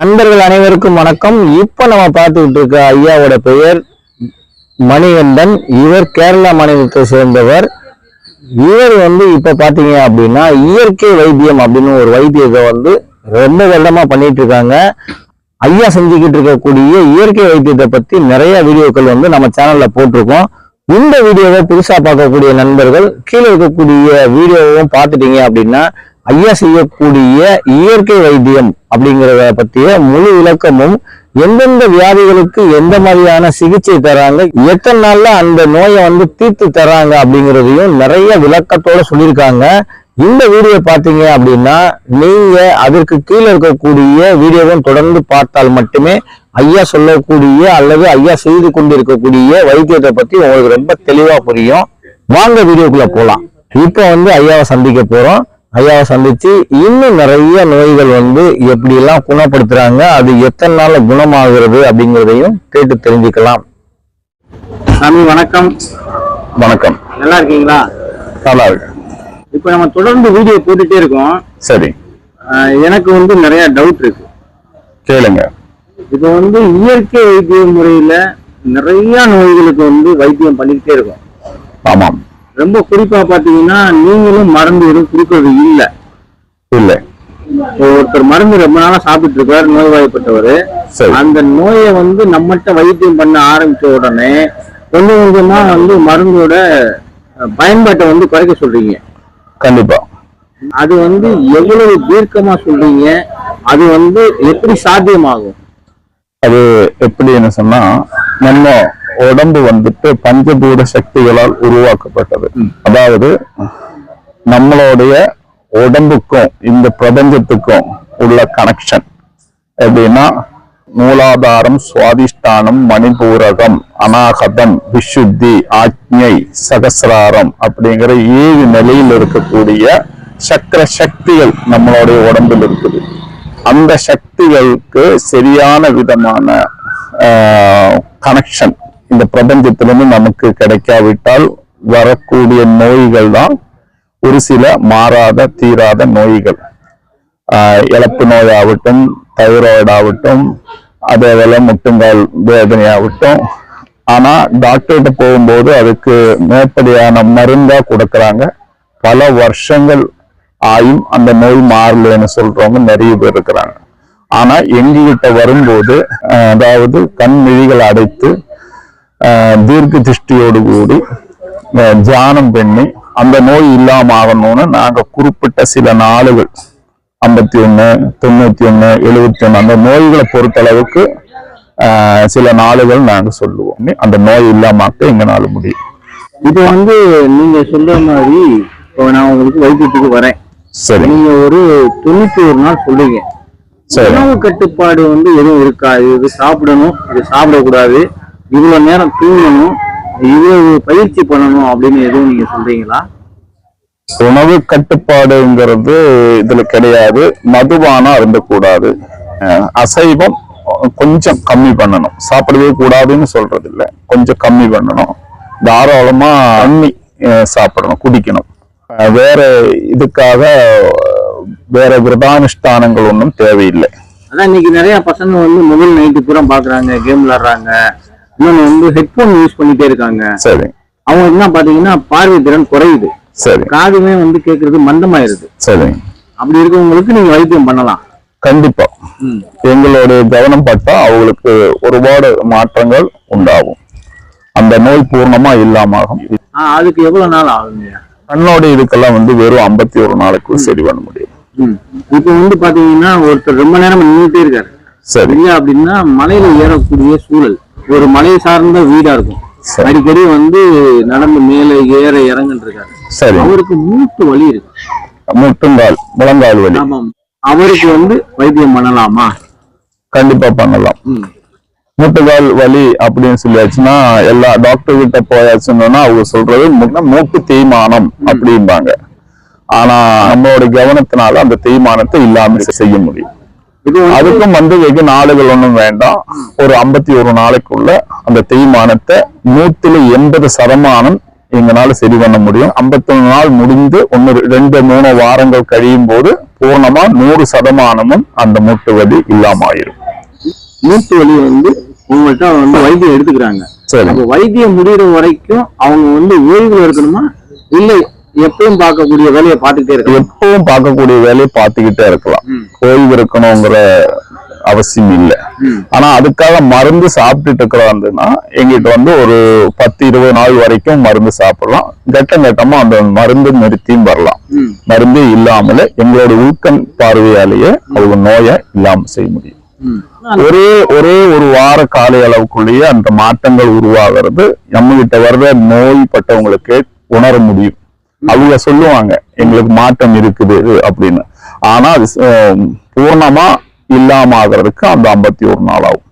நண்பர்கள் அனைவருக்கும் வணக்கம். இப்ப நம்ம பார்த்துக்கிட்டு இருக்க ஐயாவோட பெயர் மணிகண்டன். இவர் கேரளா மாநிலத்தை சேர்ந்தவர். இவர் வந்து இப்ப பாத்தீங்க அப்படின்னா இயற்கை வைத்தியம் அப்படின்னு ஒரு வைத்தியத்தை வந்து ரொம்ப வருடமா பண்ணிட்டு இருக்காங்க. ஐயா செஞ்சுக்கிட்டு இருக்கக்கூடிய இயற்கை வைத்தியத்தை பத்தி நிறைய வீடியோக்கள் வந்து நம்ம சேனல்ல போட்டிருக்கோம். இந்த வீடியோவை புதுசா பார்க்கக்கூடிய நண்பர்கள் கீழே இருக்கக்கூடிய வீடியோவும் பார்த்துட்டீங்க அப்படின்னா ஐயா செய்யக்கூடிய இயற்கை வைத்தியம் அப்படிங்கிறத பற்றிய முழு விளக்கமும் எந்தெந்த வியாதிகளுக்கு எந்த மாதிரியான சிகிச்சை தராங்க எத்தனை நாள்ல அந்த நோயை வந்து தீர்த்து தராங்க அப்படிங்கிறதையும் நிறைய விளக்கத்தோட சொல்லியிருக்காங்க. இந்த வீடியோ பார்த்தீங்க அப்படின்னா நீங்க அதற்கு கீழே இருக்கக்கூடிய வீடியோவும் தொடர்ந்து பார்த்தால் மட்டுமே ஐயா சொல்லக்கூடிய அல்லது ஐயா செய்து கொண்டிருக்கக்கூடிய வைத்தியத்தை பத்தி உங்களுக்கு ரொம்ப தெளிவா புரியும். வாங்க வீடியோக்குள்ள போலாம். இப்போ வந்து ஐயாவை சந்திக்க போறோம். ஐயாவை சந்திச்சு இன்னும் நிறைய நோய்கள் வந்து எப்படி எல்லாம் குணப்படுத்துறாங்க அது எத்தனை நாள்ல குணமாகிறது அப்படிங்கிறதையும் கேட்டு தெரிஞ்சுக்கலாம். சாமி வணக்கம். வணக்கம். நல்லா இருக்கீங்களா? நல்லா இருக்கு இப்போ நம்ம தொடர்ந்து வீடியோ போட்டுட்டே இருக்கோம். சரி. எனக்கு வந்து நிறைய டவுட் இருக்கு. கேளுங்க. இப்போ வந்து இயற்கை வைத்திய முறையில நிறைய நோய்களுக்கு வந்து வைத்தியம் பண்ணிக்கிட்டே இருக்கோம். ஆமாம். ரொம்ப குறிப்பா பாத்தீங்கன்னா நீங்களும் மருந்து எதுவும் கொடுக்கறது இல்ல. இல்லை. ஒருத்தர் மருந்து ரொம்ப நாளா சாப்பிட்டு இருக்காரு நோய்வாய்ப்பட்டவர். அந்த நோயை வந்து நம்மகிட்ட வைத்தியம் பண்ண ஆரம்பிச்ச உடனே கொஞ்சம் கொஞ்சமா வந்து மருந்தோட பயன்பாட்டை வந்து குறைக்க சொல்றீங்க. கண்டிப்பா. அது வந்து எவ்வளவு தீர்க்கமா சொல்றீங்க? அது வந்து எப்படி சாத்தியமாகும்? அது எப்படின்னு சொன்னா நம்ம உடம்பு வந்துட்டு பஞ்சபூத சக்திகளால் உருவாக்கப்பட்டது. அதாவது நம்மளுடைய உடம்புக்கும் இந்த பிரபஞ்சத்துக்கும் உள்ள கனெக்ஷன் எப்படின்னா மூலாதாரம் சுவாதிஷ்டானம் மணிபூரகம் அநாகதம் விசுத்தி ஆக்ஞை சகசிராரம் அப்படிங்கிற ஏழு நிலையில் இருக்கக்கூடிய சக்கர சக்திகள் நம்மளுடைய உடம்பில் இருக்குது. அந்த சக்திகளுக்கு சரியான விதமான கனெக்ஷன் இந்த பிரபஞ்சத்திலிருந்து நமக்கு கிடைக்காவிட்டால் வரக்கூடிய நோய்கள் தான் ஒரு சில மாறாத தீராத நோய்கள். இழப்பு நோயாகட்டும் தைராய்டாகட்டும் அதே போல முட்டுங்கால் வேதனையாகட்டும். ஆனால் டாக்டர்கிட்ட போகும்போது அதுக்கு மேற்படியான மருந்தாக கொடுக்குறாங்க. பல வருஷங்கள் ஆயும் அந்த நோய் மாறலன்னு சொல்றவங்க நிறைய பேர் இருக்கிறாங்க. ஆனால் எங்ககிட்ட வரும்போது அதாவது கண் மிழிகள் அடைத்து தீர்க்க திருஷ்டியோடு கூடி தியானம் பண்ணி அந்த நோய் இல்லாம ஆகணும்னு நாங்க குறிப்பிட்ட சில நாளுகள் ஐம்பத்தி ஒண்ணு தொண்ணூத்தி ஒண்ணு எழுபத்தி ஒண்ணு அந்த நோய்களை பொறுத்தளவுக்கு சில நாளுகள் நாங்க சொல்லுவோம். அந்த நோய் இல்லாமக்க எங்கனால முடியும். இப்போ வந்து நீங்க சொல்ற மாதிரி இப்போ நான் உங்களுக்கு வைத்தியத்துக்கு வரேன். சரி. நீங்க ஒரு தொண்ணூத்தி ஒரு நாள் சொல்றீங்க சரி. உணவு கட்டுப்பாடு வந்து எதுவும் இருக்கா இது சாப்பிடணும். இது சாப்பிடக்கூடாது. இவ்வளவு நேரம் தூங்கணும் இவ்வளவு பயிற்சி பண்ணணும் அப்படின்னு எதுவும் நீங்க சொல்றீங்களா? உணவு கட்டுப்பாடுங்கிறது இதுல கிடையாது. மதுபானம் அருந்தக்கூடாது. அசைவம் கொஞ்சம் கம்மி பண்ணணும். சாப்பிடவே கூடாதுன்னு சொல்றது இல்ல கொஞ்சம் கம்மி பண்ணணும். தாராளமா தண்ணி சாப்பிடணும் குடிக்கணும். வேற இதுக்காக வேற விரதானுஷ்டானங்கள் ஒன்றும் தேவையில்லை. அதான் இன்னைக்கு நிறைய பசங்க வந்து முதல் நைட்டு பூரா பாக்குறாங்க கேம் விளையாடுறாங்க. இன்னொன்னு வந்து ஹெட்போன் யூஸ் பண்ணிட்டே இருக்காங்க. சரி. அவங்க என்ன பாத்தீங்கன்னா பார்வை திறன் குறையுது. சரி. காதுமே வந்து கேட்கறது மந்தமாயிருது. சரி. அப்படி இருக்கவங்களுக்கு நீங்க வைத்தியம் பண்ணலாம். கண்டிப்பா. எங்களுடைய கவனம் பட்டா அவங்களுக்கு ஒருபாடு மாற்றங்கள் உண்டாகும். அந்த நோய் பூர்ணமா இல்லாம ஆகும் ஆஹ் அதுக்கு எவ்வளவு நாள் ஆகுங்க? கண்ணோட இதுக்கெல்லாம் வந்து வெறும் ஐம்பத்தி ஒரு நாளைக்குள்ள சரி பண்ண முடியும். ம். இப்போ வந்து பாத்தீங்கன்னா ஒருத்தர் ரொம்ப நேரம் நின்றுட்டே இருக்காரு. சரி. அப்படின்னா மலையில ஏறக்கூடிய சூழல். ஒரு மலை சார்ந்த வீடா இருக்கும். அடிக்கடி வந்து நடந்து மேலே ஏற இறங்கிட்டு இருக்காரு சரி. அவருக்கு மூட்டு வலி இருக்கு. முட்டுங்கால் முழங்கால் வலி. ஆமாம். அவருக்கு வந்து வைத்தியம் பண்ணலாமா? கண்டிப்பா பண்ணலாம். மூட்டுகால் வலி அப்படின்னு சொல்லியாச்சுன்னா எல்லா டாக்டர் கிட்ட போயாச்சுன்னா அவங்க சொல்றது மூட்டு தேய்மானம் அப்படிம்பாங்க. ஆனா நம்மளோட கவனத்தினால அந்த தேய்மானத்தை இல்லாம செய்ய முடியும். அதுக்கும் வந்து வெகு நாளுகள் ஒண்ணும் வேண்டாம். ஒரு ஐம்பத்தி ஒரு நாளைக்குள்ள அந்த தேய்மானத்தை நூத்துல எண்பது சதமானம் எங்களால சரி பண்ண முடியும். 51 நாள் முடிந்து ஒன்னு ரெண்டு மூணு வாரங்கள் கழியும் போது பூர்ணமா நூறு சதமானமும் அந்த மூட்டு வலி இல்லாம ஆயிரும் மூட்டு வலி வந்து உங்கள்கிட்ட வந்து வைத்தியம் எடுத்துக்கிறாங்க. சரி. வைத்தியம் முடிகிற வரைக்கும் அவங்க வந்து ஓய்வுல இருக்கணுமா? இல்ல எப்பயும் பார்க்கக்கூடிய வேலையை பார்த்துக்கிட்டே இருக்கணும் எப்பவும் பார்க்கக்கூடிய வேலையை பார்த்துக்கிட்டே இருக்கலாம். ஓய்வு இருக்கணுங்கிற அவசியம் இல்லை. ஆனா அதுக்காக மருந்து சாப்பிட்டுட்டு இருக்கிறாங்கன்னா எங்கிட்ட வந்து ஒரு பத்து இருபது நாள் வரைக்கும் மருந்து சாப்பிடலாம். கட்டம் கட்டமா அந்த மருந்து நிறுத்தியும் வரலாம். மருந்தே இல்லாமலே எங்களோட உள்கண் பார்வையாலேயே அவங்க நோயை இல்லாம செய்ய முடியும். ஒரே ஒரே ஒரு வார கால அளவுக்குள்ளேயே அந்த மாற்றங்கள் உருவாகிறது. நம்ம கிட்ட வர்ற நோய்பட்டவங்களுக்கு உணர முடியும். அவங்க சொல்லுவாங்க எங்களுக்கு மாற்றம் இருக்குது அப்படின்னு. ஆனா அது பூர்ணமா இல்லாம ஆகிறதுக்கு அந்த ஐம்பத்தி ஒரு நாள் ஆகும்.